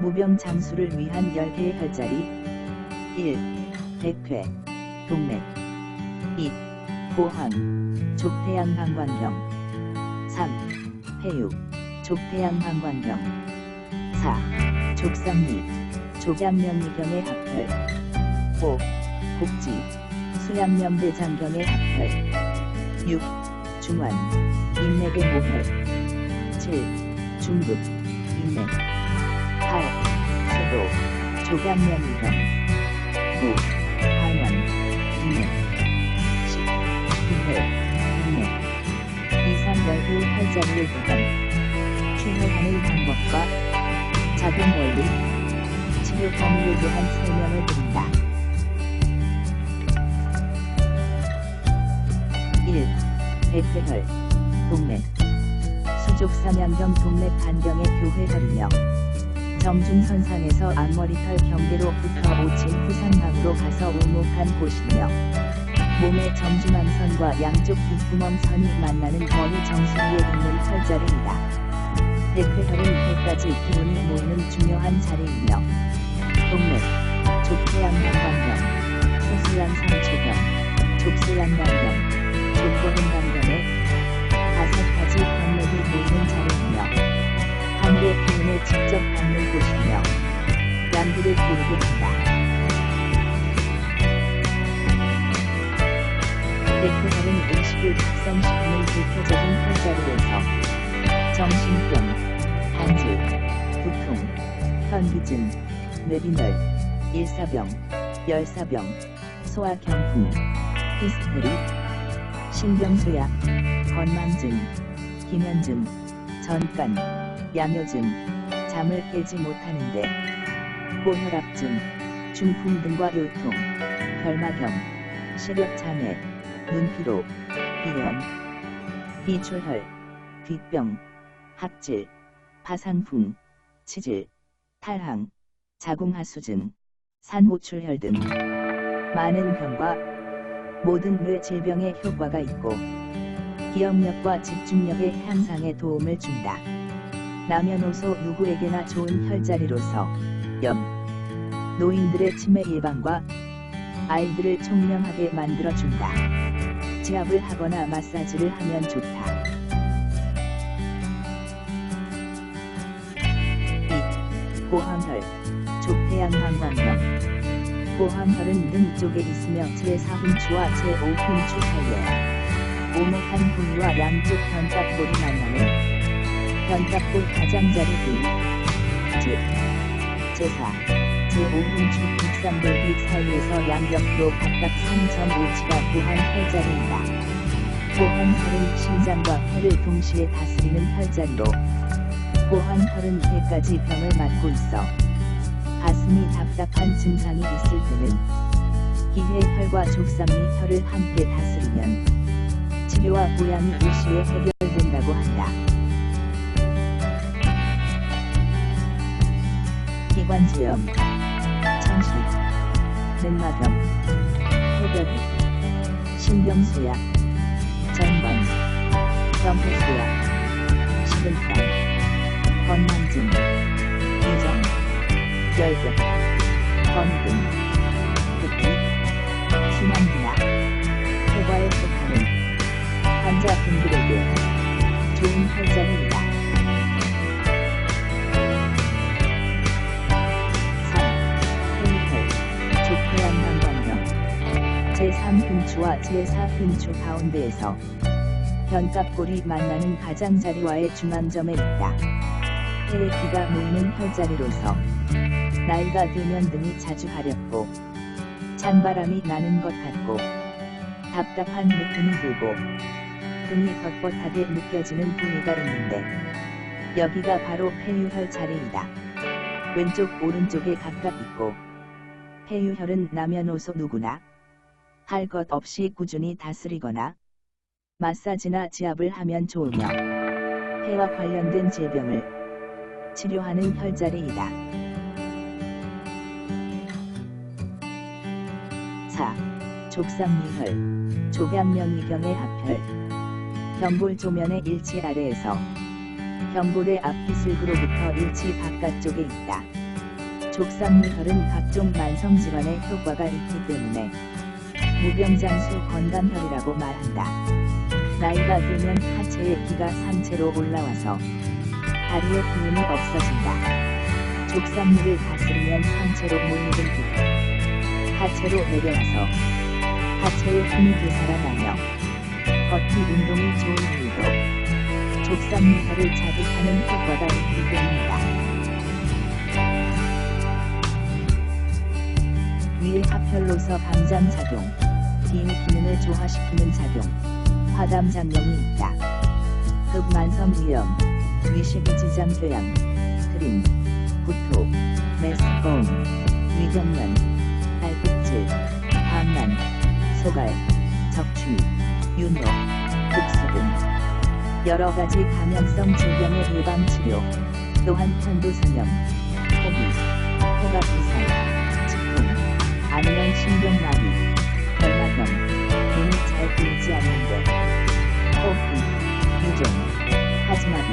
무병 장수를 위한 10개의 혈자리. 1. 백회. 동맥. 2. 고항. 족태양 방광경 3. 폐유 족태양 방광경 4. 족삼리. 족양면미경의 합혈. 5. 복지. 수양면대장경의 합혈. 6. 중환. 인맥의 모혈. 7. 중급 인맥 8. 소도 조강면이경 9. 방언 인맥 10. 인맥 인맥 이상 10개의 활자리를 보건 출혈하는 방법과 작용 원리 치료 범위에 대한 설명을 드린다. 1. 백회혈 동맥 수족삼양경 동맥 반경의 교회혈이 며 정중선상에서 앞머리털 경계로부터 오친 후상방으로 가서 오목한 곳이며 몸의 정중앙 선과 양쪽 뒷구멍 선이 만나는 머리 정수리에 있는 혈자리이다. 백회혈은 배까지 기운이 모이는 중요한 자리이며 동맥, 족태양방광경, 소수양상초경, 족수양방경, 족고름방경에 다섯 가지 병맥이 모이는 한 계 기운을 직접 받는 곳이며 양기를 고르게 한다. 백호혈은 의식을 각성시키는 대표적인 혈자리에서 정신병, 간질, 두통, 현기증, 뇌빈혈, 일사병, 열사병, 소화경풍, 히스테리, 신경쇠약, 건망증, 기면증, 전간, 양요증, 잠을 깨지 못하는데, 고혈압증, 중풍 등과 요통, 결막염, 시력장애, 눈피로, 비염, 비출혈, 뒷병, 합질, 파상풍, 치질, 탈항, 자궁하수증, 산호출혈 등 많은 병과 모든 뇌 질병에 효과가 있고 기억력과 집중력의 향상에 도움을 준다. 남녀노소 누구에게나 좋은 혈자리로서 염, 노인들의 치매 예방과 아이들을 총명하게 만들어준다. 지압을 하거나 마사지를 하면 좋다. 2. 고항혈, 족태양 방광경 고항혈은 등 쪽에 있으며 제4흉추와 제5흉추 사이에 오목한 부위와 양쪽 견갑골이 만나는 견갑골 가장자리 부위 즉 제4, 제5흉추 극삼돌빛 사이에서 양옆으로 각각 3.5치가 고한 혈자리이다. 고한 혈은 심장과 폐를 동시에 다스리는 혈자리로 고한 혈은 배까지 병을 맡고 있어 가슴이 답답한 증상이 있을 때는 기회혈과 족삼리 혈을 함께 다스리면 치료와 보양이 일시에 해결된다고 한다. 기관지염, 천식, 맹마병, 해변, 신경쇠약, 전관, 경부쇠약, 식은땀, 건망증, 위장, 열병, 건등, 특히 순환기나 폐과에 속하는 환자분들에게 좋은 혈자리이다. 제3흉추와 제4흉추 가운데에서 견갑골이 만나는 가장자리와의 중앙점에 있다. 폐에 피가 모이는 혈자리로서 나이가 들면 등이 자주 가렵고 찬바람이 나는 것 같고 답답한 느낌이 들고 등이 뻣뻣하게 느껴지는 부위가 있는데 여기가 바로 폐유혈 자리이다. 왼쪽 오른쪽에 각각 있고 폐유혈은 남녀노소 누구나 할 것 없이 꾸준히 다스리거나 마사지나 지압을 하면 좋으며 폐와 관련된 질병을 치료하는 혈자리이다. 4. 족삼리혈, 족양면이경의 합혈 경골 조면의 일치 아래에서 경골의 앞기슬구로부터 일치 바깥쪽에 있다. 족삼미혈은 각종 만성 질환에 효과가 있기 때문에 무병장수 건강혈이라고 말한다. 나이가 들면 하체의 기가 상체로 올라와서 다리의 기운이 없어진다. 족삼미를 다스리면 상체로 몰리는 기가 하체로 내려와서 하체의 힘이 되살아나며 걷기 운동이 좋은 이유도 족삼미혈을 자극하는 효과가 있기 때문이다. 위의 합혈로서 감장 작용, 뒤의 기능을 조화시키는 작용, 화담 작용이 있다. 흑만성 위염, 위식의 지장 교양, 트림, 구토, 메스꺼움, 위경련, 발끝질, 방난, 소갈, 적취, 윤호, 국수 등 여러 가지 감염성 질병의 예방 치료, 또한 편도선염, 호기, 호갑 이상, 직통, 안면 신경마비, 잘 보이지 않는데, 호흡기, 유종, 하지마비,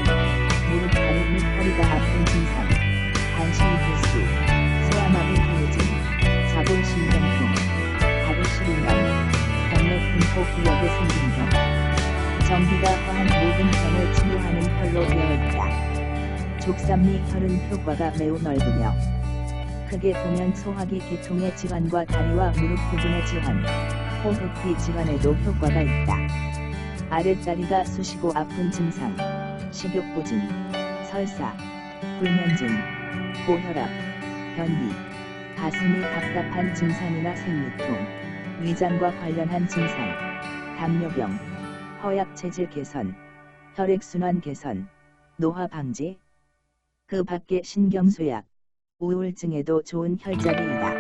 무릎 다리 및 허리가 아픈 증상, 반신 불수, 세아마비 후유증, 자골신경통, 다리 시린감, 경내 분포 구역에 생긴 병, 전기가 화한 모든 병을 치료하는 혈로 되어 있다. 족삼리 혈은 효과가 매우 넓으며 크게 보면 소화기 계통의 질환과 다리와 무릎 부분의 질환, 호흡기 질환에도 효과가 있다. 아랫다리가 쑤시고 아픈 증상, 식욕부진, 설사, 불면증, 고혈압, 변비, 가슴이 답답한 증상이나 생리통, 위장과 관련한 증상, 당뇨병, 허약 체질 개선, 혈액순환 개선, 노화 방지, 그 밖에 신경쇠약, 우울증에도 좋은 혈자리이다.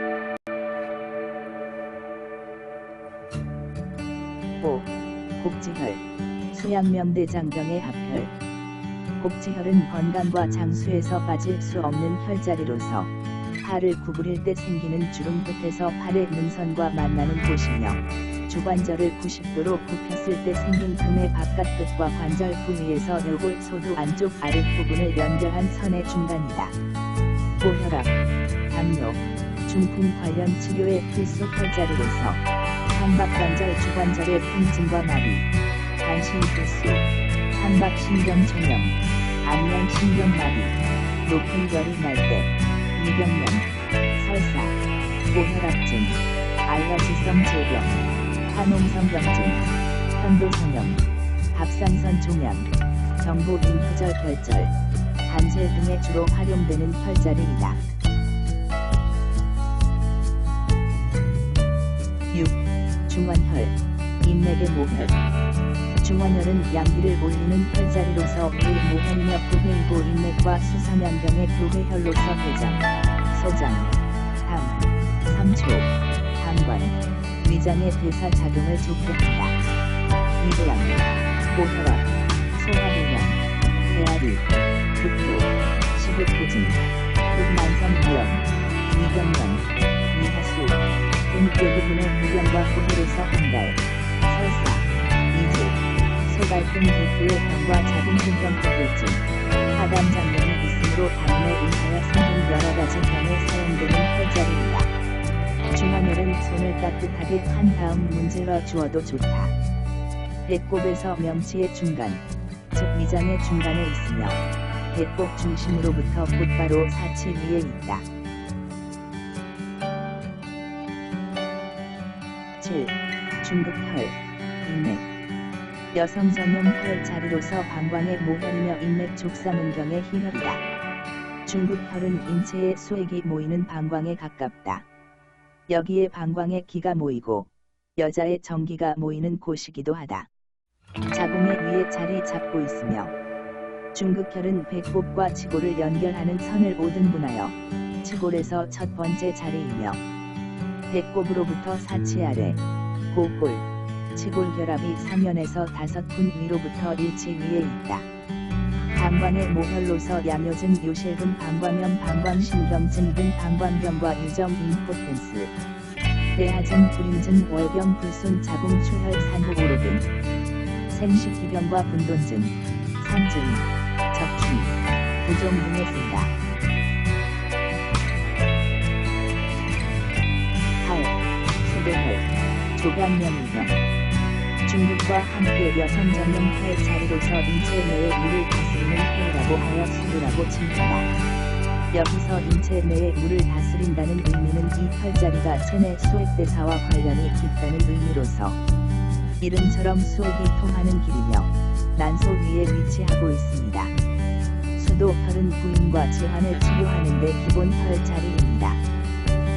수양명대장병의 합혈. 곡지혈은 건강과 장수에서 빠질 수 없는 혈자리로서 팔을 구부릴 때 생기는 주름 끝에서 팔의 능선과 만나는 곳이며 주관절을 90도로 굽혔을 때 생긴 금의 바깥 끝과 관절 부위에서 뇌골 소두 안쪽 아랫부분을 연결한 선의 중간이다. 고혈압, 당뇨, 중풍 관련 치료의 필수 혈자리로서 삼박관절 주관절의 통증과 마비, 간신불수, 삼박신경초염, 안면 신경 마비, 높은 열이 날 때, 위경련, 설사, 고혈압증, 알러지성 질병, 화농성병증, 편도선염, 갑상선 종양, 정보 림프절 결절, 간질 등에 주로 활용되는 혈자리이다. 6. 중원혈, 인맥의 모혈. 중원혈은 양기를 올리는 혈자리로서 위 모혈이며 부회이고 인맥과 수상양경의 교회혈로서 대장, 소장, 당, 삼초, 당관, 위장의 대사 작용을 좋게 한다. 위궤양, 고혈압, 소화불량, 배아리, 구토, 식욕부진, 흑만성부염, 위경련, 위하수, 등 대부분의 무병과 후혈에서 한달, 설사, 등 대표의 병과 작은 신경포불증, 하담 장면이 있으므로 다음에 의하여 생긴 여러 가지 병에 사용되는 혈자리이다. 중환혈은 손을 따뜻하게 한 다음 문질러 주어도 좋다. 배꼽에서 명치의 중간, 즉 위장의 중간에 있으며 배꼽 중심으로부터 곧바로 사치 위에 있다. 7. 중극혈, 인맥 여성 전용 혈 자리로서 방광의 모혈이며 인맥 족삼은경의 희혈이다. 중극혈은 인체의 수액이 모이는 방광에 가깝다. 여기에 방광에 기가 모이고 여자의 정기가 모이는 곳이기도 하다. 자궁의 위에 자리 잡고 있으며 중극혈은 배꼽과 치골을 연결하는 선을 5등분하여 치골에서 첫 번째 자리이며 배꼽으로부터 사치 아래, 고골, 치골 혈압이 사면에서 5분 위로부터 일치 위에 있다. 방광의 모혈로서 야묘증 요실금 방광염 방광신경증 등 방광병과 유정 인포텐스 대하증 불임증 월병 불순 자궁 출혈 산후오르 등 생식기병과 분돈증 상증, 적기 부종 등에 쓴다. 조간면이병 중국과 함께 여성 전용 폐 자리로서 인체 내의 물을 다스리는 폐라고 하여 수두라고 칭한다. 여기서 인체 내의 물을 다스린다는 의미는 이 혈자리가 체내 수액대사와 관련이 깊다는 의미로서 이름처럼 수액이 통하는 길이며 난소 위에 위치하고 있습니다. 수도 혈은 부인과 질환을 치료하는 데 기본 혈 자리입니다.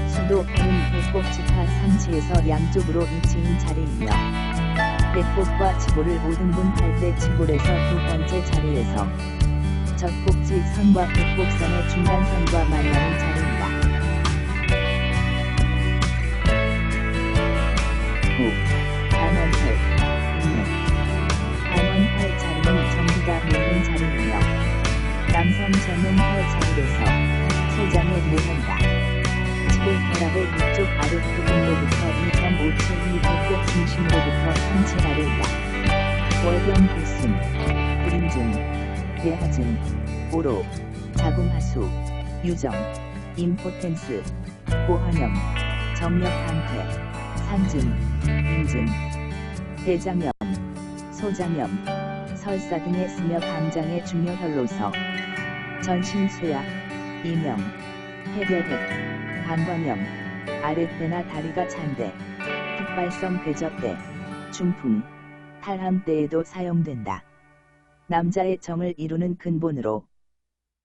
수도 혈은 배꼽 지하 상치에서 양쪽으로 위치인 자리이며 배꼽과 지골을 5등분 할때 지골에서 두 번째 자리에서 젖꼭지 선과 배꼽선의 중간선과 만나는 자리입니다. 9. 반원혈 인맥 반원혈 자리는 정기가 모이는 자리이며 남성 전용 혈 자리로서 소장에 모는다. 지골 혈압의 위쪽 아래 부분으로부터 2.5층이 배꼽 중심으로부터 상체 아래이다. 월경 불순, 불임증, 대하증, 오로, 자궁하수, 유정, 임포텐스, 고환염, 정력 감퇴, 산증, 인증, 대장염, 소장염, 설사 등에 쓰며 감장의 중요혈로서 전신수약, 이명, 해별핵, 방광염, 아랫배나 다리가 찬데, 흑발성 대접대, 중풍, 탈함 때에도 사용된다. 남자의 정을 이루는 근본으로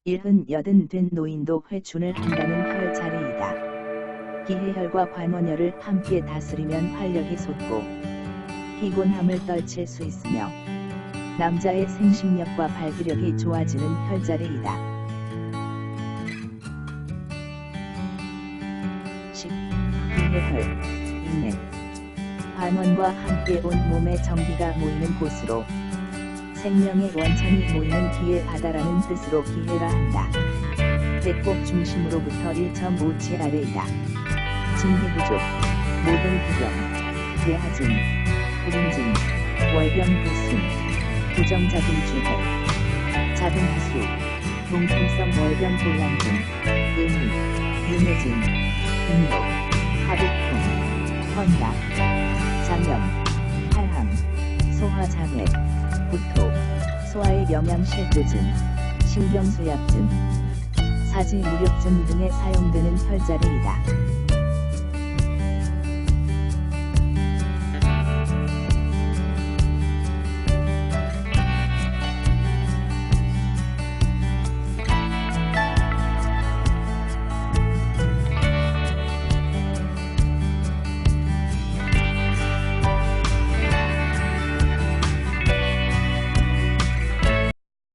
일흔 여든 된 노인도 회춘을 한다는 혈 자리이다. 기해혈과 관원혈을 함께 다스리면 활력이 솟고 피곤함을 떨칠 수 있으며 남자의 생식력과 발기력이 좋아지는 혈자리이다. 해혈, 인맥 관원과 함께 온 몸의 정기가 모이는 곳으로 생명의 원천이 모이는 기의 바다라는 뜻으로 기해라 한다. 배꼽 중심으로부터 1.5치 아래이다. 부족, 모든 기병, 대하증, 불임증, 월병 불순, 부정자궁주해, 자궁하수, 동통성 월병 곤란증, 의미, 윤회증, 등록, 하복통, 헌납, 장염, 탈항, 소화장애, 구토, 소화의 영양실조증, 신경소약증, 사지무력증 등에 사용되는 혈자리이다.